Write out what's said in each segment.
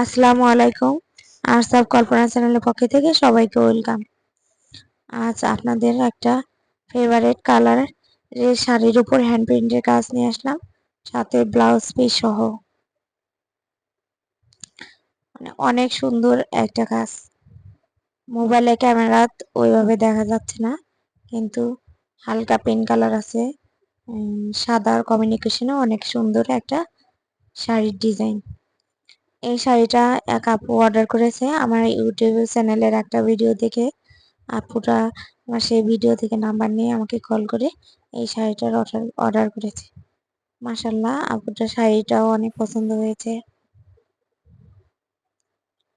আসসালামু আলাইকুম আর সব কল্পনা চ্যানেলের পক্ষ থেকে সবাইকে ওয়েলকাম। আজ আপনাদের একটা ফেভারেট কালারের শাড়ির উপর হ্যান্ড প্রিন্টের কাজ নিয়ে আসলাম, সাথে ব্লাউজ পিস সহ। মানে অনেক সুন্দর একটা কাজ। মোবাইলে ক্যামেরা ওইভাবে দেখা যাচ্ছে না, কিন্তু হালকা পিঙ্ক কালার আছে। সাদার কমিউনিকেশনে অনেক সুন্দর একটা শাড়ির ডিজাইন এই শাড়িটা এক আপু অর্ডার করেছে আমার ইউটিউব চ্যানেলের একটা ভিডিও দেখে। আপুটা আমার সেই ভিডিও থেকে নাম্বার নিয়ে আমাকে কল করে এই শাড়িটার অর্ডার অর্ডার করেছে। মাসাল্লাহ আপুটা শাড়িটাও অনেক পছন্দ হয়েছে।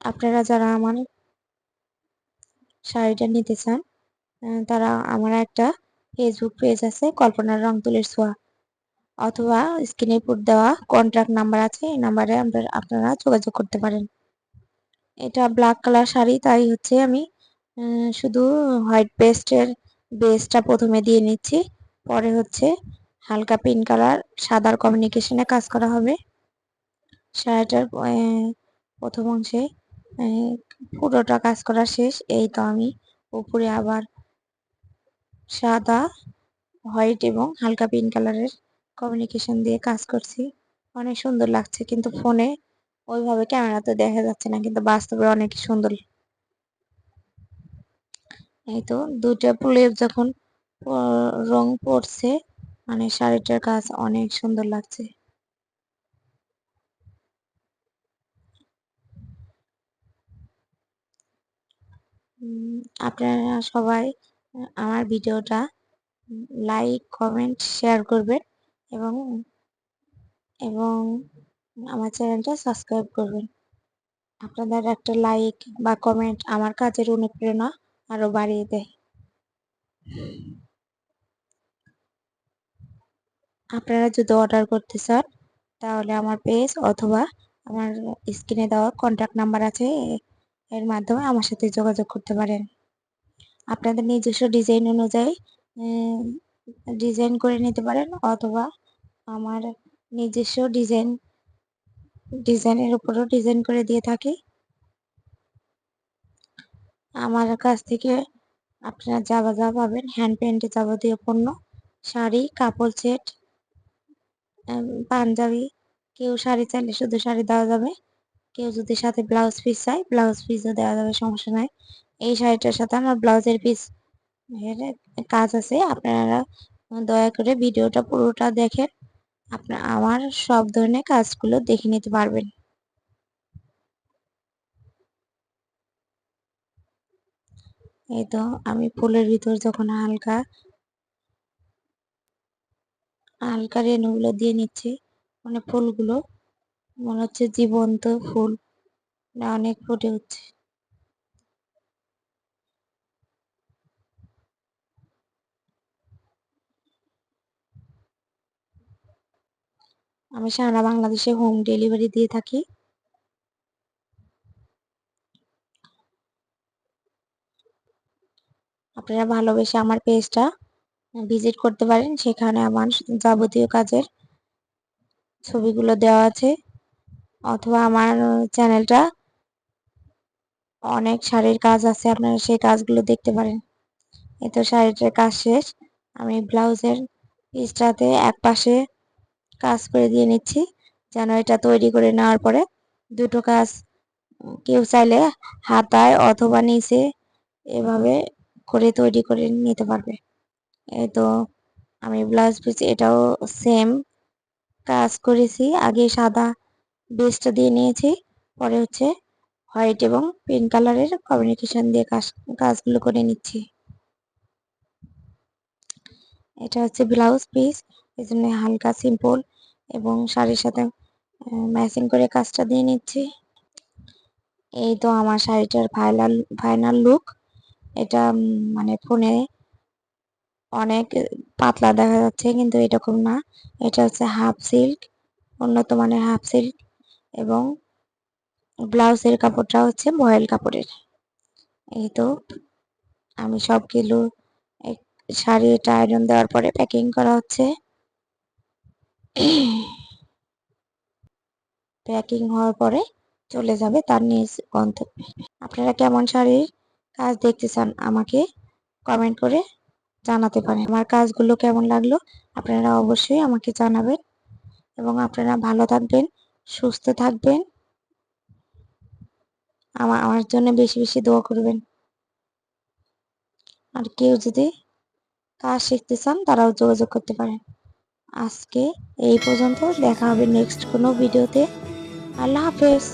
আপনারা যারা আমার শাড়িটা নিতে চান তারা আমার একটা ফেসবুক পেজ আছে, কল্পনার রং তুলির ছোঁয়া। অথবা স্ক্রিনে পুট দেওয়া কন্ট্যাক্ট নাম্বার আছে, এই নাম্বারে আপনারা যোগাযোগ করতে পারেন। এটা ব্ল্যাক কালার শাড়ি, তাই হচ্ছে আমি শুধু হোয়াইট পেস্টের বেসটা প্রথমে দিয়ে নিচ্ছি। পরে হচ্ছে হালকা পিঙ্ক কালার সাদার কমিউনিকেশনে কাজ করা হবে। শাড়িটার প্রথম অংশে পুরোটা কাজ করা শেষ। এই তো আমি উপরে আবার সাদা হোয়াইট এবং হালকা পিঙ্ক কালারের কমিউনিকেশন দিয়ে কাজ করছি। অনেক সুন্দর লাগছে কিন্তু ফোনে ওইভাবে ক্যামেরাতে দেখা যাচ্ছে না কিন্তু বাস্তবে অনেক সুন্দর। এই তো দুইটা ফুলের যখন রং পড়ছে মানে শাড়িটার কাজ অনেক সুন্দর লাগছে। আপনারা সবাই আমার ভিডিওটা লাইক কমেন্ট শেয়ার করবেন। এবং এবং আমার চ্যানেলটা সাবস্ক্রাইব করবেন। আপনাদের একটা লাইক বা কমেন্ট আমার কাজের অনুপ্রেরণা আরও বাড়িয়ে দেয়। আপনারা যদি অর্ডার করতে চান, তাহলে আমার পেজ অথবা আমার স্ক্রিনে দেওয়া কন্ট্যাক্ট নাম্বার আছে, এর মাধ্যমে আমার সাথে যোগাযোগ করতে পারেন। আপনাদের নিজস্ব ডিজাইন অনুযায়ী ডিজাইন করে নিতে পারেন অথবা আমার নিজস্ব ডিজাইন ডিজাইনের উপরও ডিজাইন করে দিয়ে থাকি। আমার কাছ থেকে আপনারা যাবা যা পাবেন হ্যান্ড পেন্টে যাবতীয় পণ্য, শাড়ি, কাপড় সেট পাঞ্জাবি। কেউ শাড়ি চাইলে শুধু শাড়ি দেওয়া যাবে, কেউ যদি সাথে ব্লাউজ পিস চাই ব্লাউজ পিসও দেওয়া যাবে, সমস্যা নাই। এই শাড়িটার সাথে আমার ব্লাউজের পিস কাজ আছে, আপনারা দয়া করে ভিডিওটা পুরোটা দেখেন। আপনার আমার সব ধরনের কাজগুলো দেখে নিতে পারবেন। এই তো আমি ফুলের ভিতর যখন হালকা হালকা রেণুগুলো দিয়ে নিচ্ছি মানে ফুলগুলো, মনে হচ্ছে জীবন্ত ফুল অনেক ফুটে উঠছে। আমি সারা বাংলাদেশে হোম ডেলিভারি দিয়ে থাকি। আপনারা ভালোবেসে আমার পেজটা ভিজিট করতে পারেন। সেখানে আমার যাবতীয় কাজের ছবিগুলো দেওয়া আছে। অথবা আমার চ্যানেলটা অনেক শাড়ির কাজ আছে, আপনারা সেই কাজগুলো দেখতে পারেন। এত শাড়িটার কাজ শেষ। আমি ব্লাউজের পিসটাতে এক পাশে কাজ করে দিয়ে নিচ্ছি। যেন এটা তৈরি করে নেওয়ার পরে দুটো কাজ কেউ চাইলে হাতায় অথবা নিচে এভাবে করে তৈরি করে নিতে পারবে। এই তো আমি ব্লাউজ পিস এটাও সেম কাজ করেছি। আগে সাদা বেসটা দিয়ে নিয়েছি, পরে হচ্ছে হোয়াইট এবং পিঙ্ক কালারের কমিউনিকেশন দিয়ে কাজ, কাজগুলো করে নিচ্ছি। এটা হচ্ছে ব্লাউজ পিস। এই জন্য হালকা সিম্পল এবং শাড়ির সাথে ম্যাচিং করে কাজটা দিয়ে নিচ্ছি। এই তো আমার শাড়িটার ফাইনাল ফাইনাল লুক এটা মানে ফোনে অনেক পাতলা দেখা যাচ্ছে, কিন্তু এরকম না। এটা হচ্ছে হাফ সিল্ক উন্নত মানের হাফ সিল্ক এবং ব্লাউজের কাপড়টা হচ্ছে বয়েল কাপড়ের। এই তো আমি সবগুলো শাড়িটা আয়রন দেওয়ার পরে প্যাকিং করা হচ্ছে। প্যাকিং হওয়ার পরে চলে যাবে তার নিজ গন্তব্যে। আপনারা কেমন শাড়ির কাজ দেখতে চান আমাকে কমেন্ট করে জানাতে পারেন। আমার কাজগুলো কেমন লাগল আপনারা অবশ্যই আমাকে জানাবেন। এবং আপনারা ভালো থাকবেন, সুস্থ থাকবেন। আমার আমার জন্য বেশি বেশি দোয়া করবেন। আর কেউ যদি কাজ শিখতে চান তারাও যোগাযোগ করতে পারেন। আজকে এই পর্যন্ত। দেখা হবে নেক্সট কোনো ভিডিওতে আল্লাহ হাফেজ।